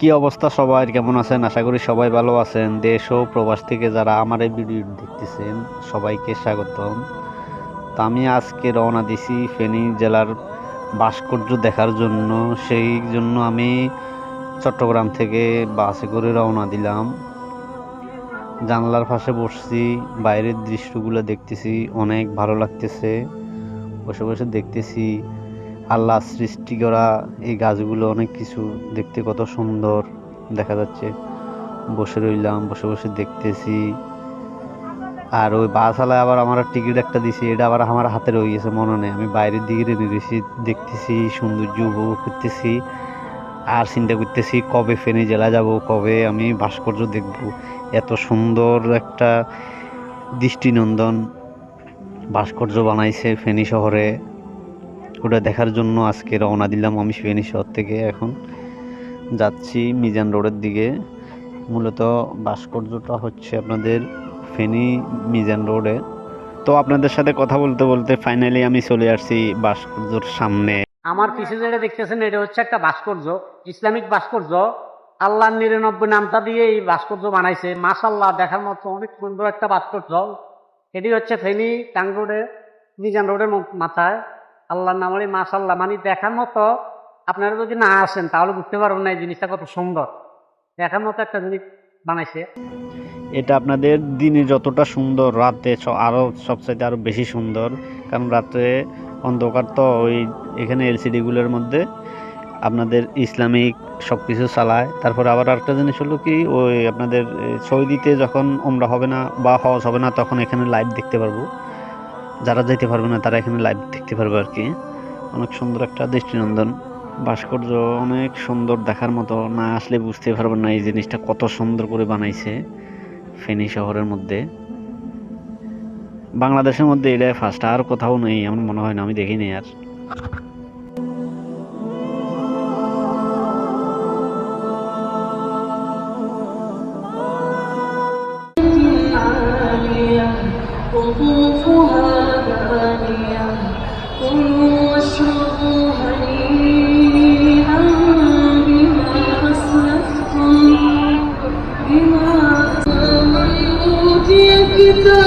কি অবস্থা সবাই? কেমন আছেন? আশা করি সবাই ভালো আছেন। দেশ ও প্রবাস থেকে যারা আমার এই ভিডিও দেখতেছেন, সবাইকে স্বাগতম। তা আমি আজকে রওনা দিছি ফেনী জেলার ভাস্কর্য দেখার জন্য। সেই জন্য আমি চট্টগ্রাম থেকে বাসে করে রওনা দিলাম। জানলার পাশে বসছি, বাইরের দৃশ্যগুলো দেখতেছি, অনেক ভালো লাগতেছে। বসে বসে দেখতেছি। আল্লাহ সৃষ্টি করা এই গাছগুলো অনেক কিছু দেখতে কত সুন্দর দেখা যাচ্ছে। বসে রইলাম, বসে বসে দেখতেছি। আর ওই বাসওয়ালায় আবার আমার টিকিট একটা দিছি, এটা আবার আমার হাতে রয়ে গেছে, মনে নেই। আমি বাইরের দিকে রেখে গেছি দেখতেছি, সৌন্দর্য উপভোগ করতেছি। আর চিন্তা করতেছি, কবে ফেনী জেলা যাব, কবে আমি ভাস্কর্য দেখব। এত সুন্দর একটা দৃষ্টিনন্দন ভাস্কর্য বানাইছে ফেনী শহরে। ওটা দেখার জন্য আজকে রওনা দিলাম আমি ফেনী শহর থেকে। এখন যাচ্ছি মিজান রোডের দিকে। মূলত ভাস্কর্যটা হচ্ছে আপনাদের ফেনী মিজান রোডে। তো আপনাদের সাথে কথা বলতে বলতে ফাইনালি আমি চলে আসছি ভাস্কর্যর সামনে। আমার পিছে যেটা দেখতেছেন, এটা হচ্ছে একটা ভাস্কর্য, ইসলামিক ভাস্কর্য। আল্লাহর নিরানব্বই নামটা দিয়ে এই ভাস্কর্য বানাইছে। মাশাল্লাহ দেখার মতো অনেক সুন্দর একটা ভাস্কর্য। এটি হচ্ছে ফেনী টাং রোডে মিজান রোডের ম- মাথায় আল্লাহর নামের মাশাল্লাহ মানে দেখার মতো আপনারা যদি না আসেন, তাহলে বুঝতে পারবেন না এই জিনিসটা কত সুন্দর। দেখার মতো একটা জিনিস বানাইছে। এটা আপনাদের দিনে যতটা সুন্দর, রাতে আরও আরও সবচাইতে আরও বেশি সুন্দর, কারণ রাতে অন্ধকার তো ওই এখানে এলসিডিগুলোর মধ্যে আপনাদের ইসলামিক সব কিছু চালায়। তারপরে আবার আরেকটা জিনিস হলো কি, ওই আপনাদের সৌদিতে যখন ওমরা হবে না বা হজ হবে না, তখন এখানে লাইভ দেখতে পারব। যারা যেতে পারবে না তারা এখানে লাইভ দেখতে পারবে আর কি। অনেক সুন্দর একটা দৃষ্টিনন্দন। ভাস্কর্য অনেক সুন্দর দেখার মতো না আসলে বুঝতে পারবে না এই জিনিসটা কত সুন্দর করে বানাইছে ফেনী শহরের মধ্যে। বাংলাদেশের মধ্যে এটা ফার্স্ট আর কোথাও নেই আমার মনে হয় না আমি দেখিনি আর। Oh, in the